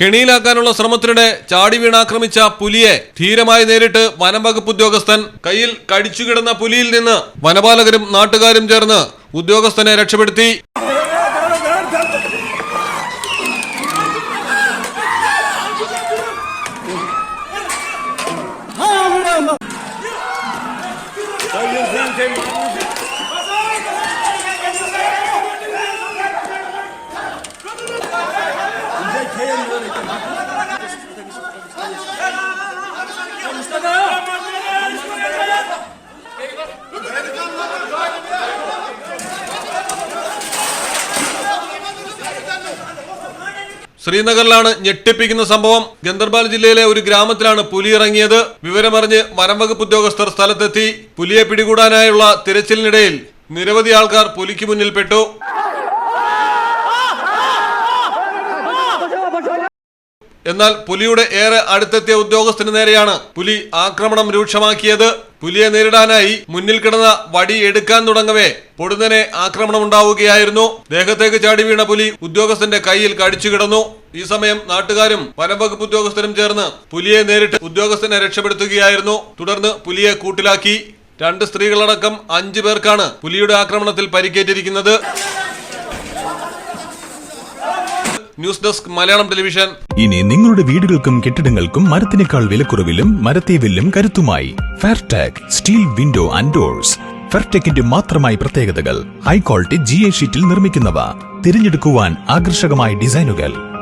കെണിയിലാക്കാനുള്ള ശ്രമത്തിനിടെ ചാടി വീണാക്രമിച്ച പുലിയെ ധീരമായി നേരിട്ട് വനംവകുപ്പ് ഉദ്യോഗസ്ഥൻ കയ്യിൽ കടിച്ചുകിടന്ന പുലിയിൽ നിന്ന് വനപാലകരും നാട്ടുകാരും ചേർന്ന് ഉദ്യോഗസ്ഥനെ രക്ഷപ്പെടുത്തി. ശ്രീനഗറിലാണ് ഞെട്ടിപ്പിക്കുന്ന സംഭവം. ഗന്ദർബാൽ ജില്ലയിലെ ഒരു ഗ്രാമത്തിലാണ് പുലി ഇറങ്ങിയത് വിവരമറിഞ്ഞ് വനം വകുപ്പ് ഉദ്യോഗസ്ഥർ സ്ഥലത്തെത്തി. പുലിയെ പിടികൂടാനായുള്ള തിരച്ചിലിനിടയിൽ നിരവധി ആൾക്കാർ പുലിക്ക് മുന്നിൽപ്പെട്ടു. എന്നാൽ പുലിയുടെ ഏറെ അടുത്തെത്തിയ ഉദ്യോഗസ്ഥന് നേരെയാണ് പുലി ആക്രമണം രൂക്ഷമാക്കിയത്. പുലിയെ നേരിടാനായി മുന്നിൽ കിടന്ന വടി എടുക്കാൻ തുടങ്ങവേ പൊടുന്നനെ ആക്രമണം ഉണ്ടാവുകയായിരുന്നു ദേഹത്തേക്ക് ചാടി വീണ പുലി ഉദ്യോഗസ്ഥന്റെ കയ്യിൽ കടിച്ചു കിടന്നു. ഈ സമയം നാട്ടുകാരും വനംവകുപ്പ് ഉദ്യോഗസ്ഥരും ചേർന്ന് പുലിയെ നേരിട്ട് ഉദ്യോഗസ്ഥനെ രക്ഷപ്പെടുത്തുകയായിരുന്നു. തുടർന്ന് പുലിയെ കൂട്ടിലാക്കി. രണ്ട് സ്ത്രീകളടക്കം അഞ്ചു പേർക്കാണ് പുലിയുടെ ആക്രമണത്തിൽ പരിക്കേറ്റിരിക്കുന്നത്. News desk Malayalam television. ഇനി നിങ്ങളുടെ വീടുകൾക്കും കെട്ടിടങ്ങൾക്കും മരത്തിനേക്കാൾ വിലക്കുറവിലും മരത്തേവിലും കരുത്തുമായി Fairtag steel window and doors. ഫെർടെക്കിന്റെ മാത്രമായി പ്രത്യേകതകൾ. ഹൈ ക്വാളിറ്റി ജി എ ഷീറ്റിൽ നിർമ്മിക്കുന്നവ. തിരഞ്ഞെടുക്കുവാൻ ആകർഷകമായ ഡിസൈനുകൾ.